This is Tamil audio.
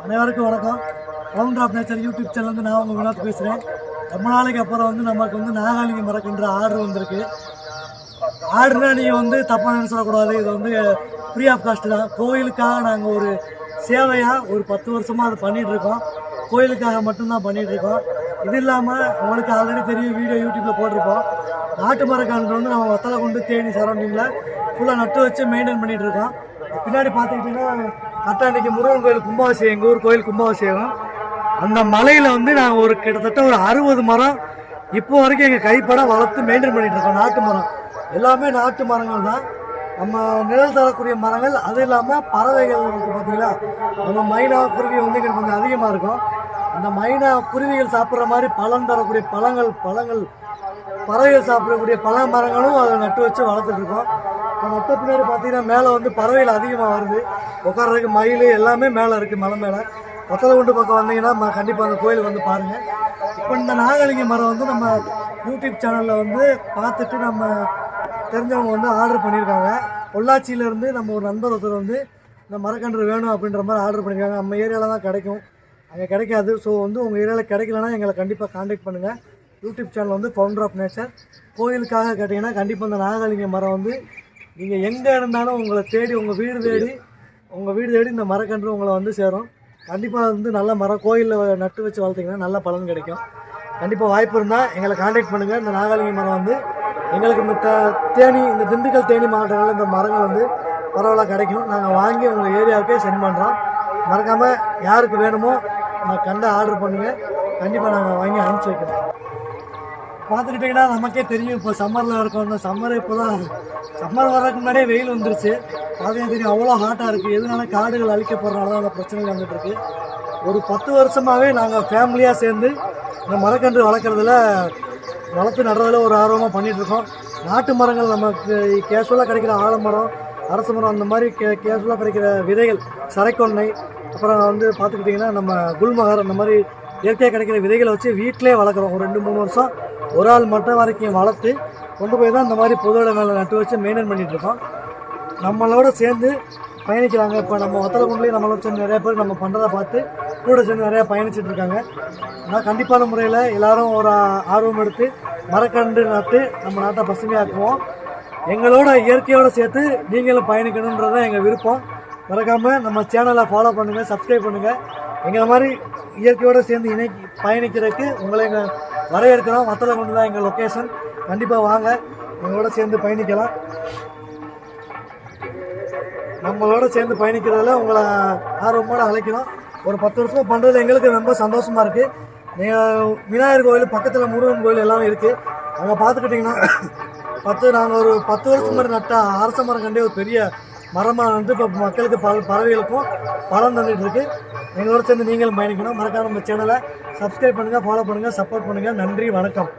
அனைவருக்கும் வணக்கம். ஃபவுண்டர் ஆஃப் நேச்சர் யூடியூப் சேனல்லேருந்து வந்து நான் உங்கள் வினோத் பேசுகிறேன் ரொம்ப நாளைக்கு அப்புறம் வந்து நமக்கு வந்து நாகாலிங்கம் மரக்கன்ற ஆர்டர் வந்திருக்கு. ஆர்டர்னா நீங்கள் வந்து தப்பாக நினச்சிடக்கூடாது இது வந்து ஃப்ரீ ஆஃப் காஸ்ட் தான். கோயிலுக்காக நாங்கள் ஒரு சேவையாக ஒரு பத்து வருஷமாக அதை பண்ணிகிட்ருக்கோம் கோயிலுக்காக மட்டும்தான் பண்ணிகிட்ருக்கோம் இது இல்லாமல் உங்களுக்கு ஆல்ரெடி தெரியும் வீடியோ யூடியூப்பில் போட்டிருப்போம். நாட்டு மரக்கன்று வந்து நம்ம வத்தலை கொண்டு தேனி சரௌண்டிங்கில் ஃபுல்லாக நட்டு வச்சு மெயின்டைன் பண்ணிகிட்ருக்கோம் பின்னாடி பார்த்துக்கிட்டிங்கன்னா கரெக்டாக இன்றைக்கி முருகன் கோயில் கும்பாபிஷேகம் எங்கள் ஊர் கோயில் கும்பாபிஷேகம். அந்த மலையில் வந்து நாங்கள் ஒரு கிட்டத்தட்ட ஒரு அறுபது மரம் இப்போ வரைக்கும் எங்கள் கைப்பட வளர்த்து மெயின்டைன் பண்ணிகிட்டு இருக்கோம். நாட்டு மரம். எல்லாமே நாட்டு மரங்கள் தான். நம்ம நிழல் தரக்கூடிய மரங்கள். அது இல்லாமல் பறவைகள் இருக்குது பார்த்தீங்களா? நம்ம மைனா குருவி வந்து எங்களுக்கு கொஞ்சம் அதிகமாக இருக்கும். அந்த மைனா குருவிகள் சாப்பிட்ற மாதிரி பழம் தரக்கூடிய பழங்கள் பழங்கள் பறவைகள் சாப்பிடக்கூடிய பழ மரங்களும் அதை நட்டு வச்சு வளர்த்துட்ருக்கோம் இப்போ மொத்த பின்னாடி பார்த்தீங்கன்னா மேலே வந்து பறவைகள் அதிகமாக வருது. உட்கார்றதுக்கு மயில் எல்லாமே மேலே இருக்குது மலை மேலே. ஒத்தலகுண்டு பக்கம் வந்தீங்கன்னா கண்டிப்பாக அந்த கோயிலுக்கு வந்து பாருங்கள் இப்போ இந்த நாகலிங்க மரம் வந்து நம்ம யூடியூப் சேனலில் வந்து பார்த்துட்டு நம்ம தெரிஞ்சவங்க வந்து ஆர்டர் பண்ணியிருக்காங்க. பொள்ளாச்சியிலேருந்து நம்ம ஒரு நண்பர் ஒருத்தர் வந்து இந்த மரக்கன்று வேணும் அப்படின்ற மாதிரி ஆர்டர் பண்ணியிருக்காங்க. நம்ம ஏரியாவில் தான் கிடைக்கும். அங்கே கிடைக்காது. ஸோ வந்து உங்கள் ஏரியாவில் கிடைக்கலன்னா எங்களை கண்டிப்பாக காண்டாக்ட் பண்ணுங்கள் யூடியூப் சேனல் வந்து ஃபவுண்டர் ஆஃப் நேச்சர் கோயிலுக்காக கேட்டிங்கன்னா கண்டிப்பாக இந்த நாகலிங்க மரம் வந்து நீங்கள் எங்கே இருந்தாலும் உங்களை தேடி உங்கள் வீடு தேடி உங்கள் வீடு தேடி இந்த மரக்கன்று உங்களை வந்து சேரும். கண்டிப்பாக வந்து நல்ல மரம் கோயிலில் நட்டு வச்சு வளர்த்திங்கன்னா நல்ல பலன் கிடைக்கும். கண்டிப்பாக வாய்ப்பு இருந்தால் எங்களை காண்டாக்ட் பண்ணுங்கள் இந்த நாகாலிங்க மரம் வந்து எங்களுக்கு இந்த தேனி இந்த திண்டுக்கல் தேனி மாவட்டங்களில் இந்த மரங்கள் வந்து பரவாயில்ல கிடைக்கும். நாங்கள் வாங்கி உங்கள் ஏரியாவுக்கே சென்ட் பண்ணுறோம் மறக்காமல் யாருக்கு வேணுமோ நான் கண்டை ஆர்டர் பண்ணுங்கள் கண்டிப்பாக நாங்கள் வாங்கி அனுப்பிச்சி வைக்கிறோம். பார்த்துக்கிட்டிங்கன்னா நமக்கே தெரியும். இப்போ சம்மரில் இருக்கோம் சம்மர் இப்போ தான் சம்மர் வர்றதுக்கு முன்னாடியே வெயில் வந்துருச்சு. பார்த்தீங்கன்னா தெரியும் அவ்வளோ ஹாட்டாக இருக்குது எதனால காடுகள் அழிக்கப்படுறதுனால தான் அந்த பிரச்சனைகள் வந்துட்டுருக்கு ஒரு பத்து வருஷமாகவே நாங்கள் ஃபேமிலியாக சேர்ந்து இந்த மரக்கன்று வளர்க்குறதுல வளர்த்து நடுறதுல ஒரு ஆர்வமாக பண்ணிகிட்ருக்கோம் நாட்டு மரங்கள் நமக்கு கேஷுவலாக கிடைக்கிற ஆலமரம் அரச மரம் அந்த மாதிரி கே கேஷுவலாக கிடைக்கிற விதைகள் சரைக்கொன்னை அப்புறம் வந்து பார்த்துக்கிட்டிங்கன்னா நம்ம குல்மகர் அந்த மாதிரி இயற்கையாக கிடைக்கிற விதைகளை வச்சு வீட்டிலே வளர்க்குறோம். ஒரு ரெண்டு மூணு வருஷம் ஒரு ஆள் மட்டும் வரைக்கும் வளர்த்து கொண்டு போய் தான் இந்த மாதிரி பொது இடங்களில் நட்டு வச்சு மெயின்டைன் பண்ணிகிட்ருக்கோம் நம்மளோட சேர்ந்து பயணிக்கிறாங்க. இப்போ நம்ம ஒத்தலகுண்டிலேயே நம்மளோட சேர்ந்து நிறைய பேர் நம்ம பண்ணுறதை பார்த்து கூட சேர்ந்து நிறையா பயணிச்சுட்டு இருக்காங்க. ஆனால் கண்டிப்பான முறையில் எல்லோரும் ஒரு ஆர்வம் எடுத்து மரக்கண்டு நட்டு நம்ம நாட்டை பசுமையாக்குவோம். எங்களோட இயற்கையோடு சேர்த்து நீங்களும் பயணிக்கணுன்றது தான் எங்கள் விருப்பம். மறக்காமல் நம்ம சேனலை ஃபாலோ பண்ணுங்கள் சப்ஸ்கிரைப் பண்ணுங்கள் எங்களை மாதிரி இயற்கையோடு சேர்ந்து இணை பயணிக்கிறதுக்கு உங்களை எங்கள் வரவேற்கிறோம். வத்தலை கொண்டு தான் எங்கள் லொக்கேஷன் கண்டிப்பாக வாங்க. எங்களோட சேர்ந்து பயணிக்கலாம். நம்மளோட சேர்ந்து பயணிக்கிறதுல உங்களை ஆர்வமோடு அழைக்கிறோம். ஒரு பத்து வருஷமாக பண்ணுறது எங்களுக்கு ரொம்ப சந்தோஷமாக இருக்குது நீங்கள் விநாயகர் கோயில் பக்கத்தில் முருகன் கோயில் எல்லாம் இருக்குது அங்கே பார்த்துக்கிட்டிங்கன்னா பத்து நாங்கள் ஒரு பத்து வருஷம் மாதிரி நட்ட அரச மரம் கண்டே ஒரு பெரிய மரமாக வந்து இப்போ மக்களுக்கு பல பறவைகளுக்கும் பலன் தந்துட்டு இருக்குது எங்களோட சேர்ந்து நீங்களும் பயணிக்கணும். மறக்காம நம்ம சேனலை சப்ஸ்கிரைப் பண்ணுங்கள் ஃபாலோ பண்ணுங்கள் சப்போர்ட் பண்ணுங்கள் நன்றி வணக்கம்.